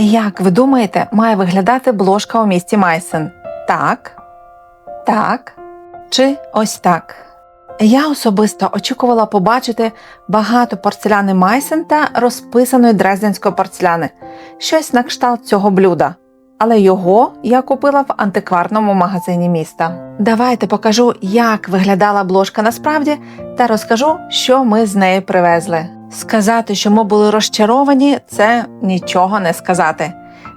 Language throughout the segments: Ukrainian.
Як ви думаєте, має виглядати бложка у місті Майсен? Так, так чи ось так? Я особисто очікувала побачити багато порцеляни Майсен та розписаної дрезденської порцеляни, щось на кшталт цього блюда. Але його я купила в антикварному магазині міста. Давайте покажу, як виглядала бложка насправді, та розкажу, що ми з нею привезли. Сказати, що ми були розчаровані, це нічого не сказати.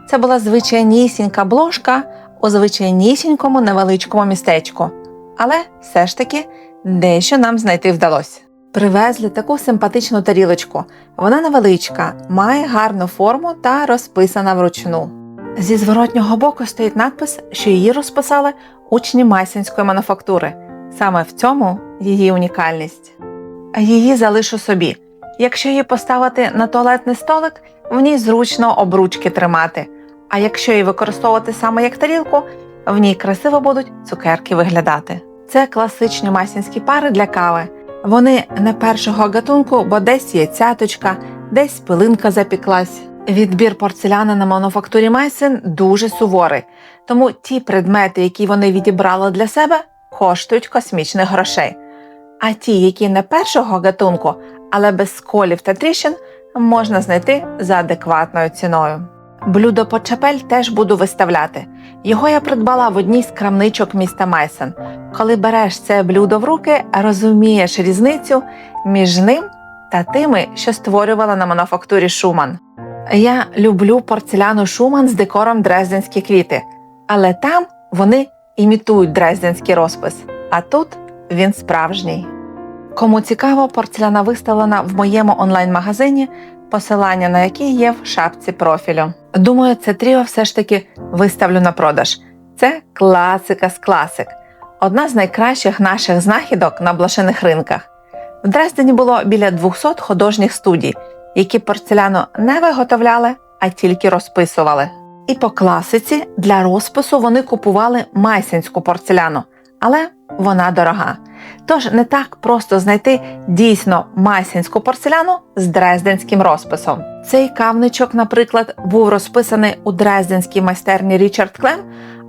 Це була звичайнісінька бложка у звичайнісінькому невеличкому містечку. Але все ж таки дещо нам знайти вдалося. Привезли таку симпатичну тарілочку. Вона невеличка, має гарну форму та розписана вручну. Зі зворотнього боку стоїть надпис, що її розписали учні майсинської мануфактури. Саме в цьому її унікальність. Її залишу собі. Якщо її поставити на туалетний столик, в ній зручно обручки тримати. А якщо її використовувати саме як тарілку, в ній красиво будуть цукерки виглядати. Це класичні масінські пари для кави. Вони не першого гатунку, бо десь є цяточка, десь пилинка запіклась. Відбір порцеляни на мануфактурі Майсен дуже суворий, тому ті предмети, які вони відібрали для себе, коштують космічних грошей. А ті, які не першого гатунку, але без сколів та тріщин, можна знайти за адекватною ціною. Блюдо почапель теж буду виставляти. Його я придбала в одній з крамничок міста Майсен. Коли береш це блюдо в руки, розумієш різницю між ним та тими, що створювала на мануфактурі Шуман. Я люблю порцеляну Шуман з декором дрезденські квіти, але там вони імітують дрезденський розпис, а тут він справжній. Кому цікаво, порцеляна виставлена в моєму онлайн-магазині, посилання на який є в шапці профілю. Думаю, це тріо все ж таки виставлю на продаж. Це класика з класик, одна з найкращих наших знахідок на блошиних ринках. В Дрездені було біля 200 художніх студій, які порцеляну не виготовляли, а тільки розписували. І по класиці для розпису вони купували майсинську порцеляну, але вона дорога. Тож не так просто знайти дійсно майсинську порцеляну з дрезденським розписом. Цей кавничок, наприклад, був розписаний у дрезденській майстерні Річард Клем,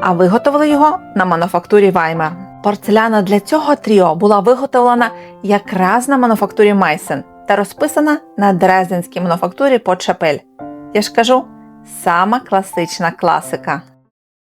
а виготовили його на мануфактурі Ваймер. Порцеляна для цього тріо була виготовлена якраз на мануфактурі Майсен та розписана на дрезденській мануфактурі Почапель. Я ж кажу, сама класична класика.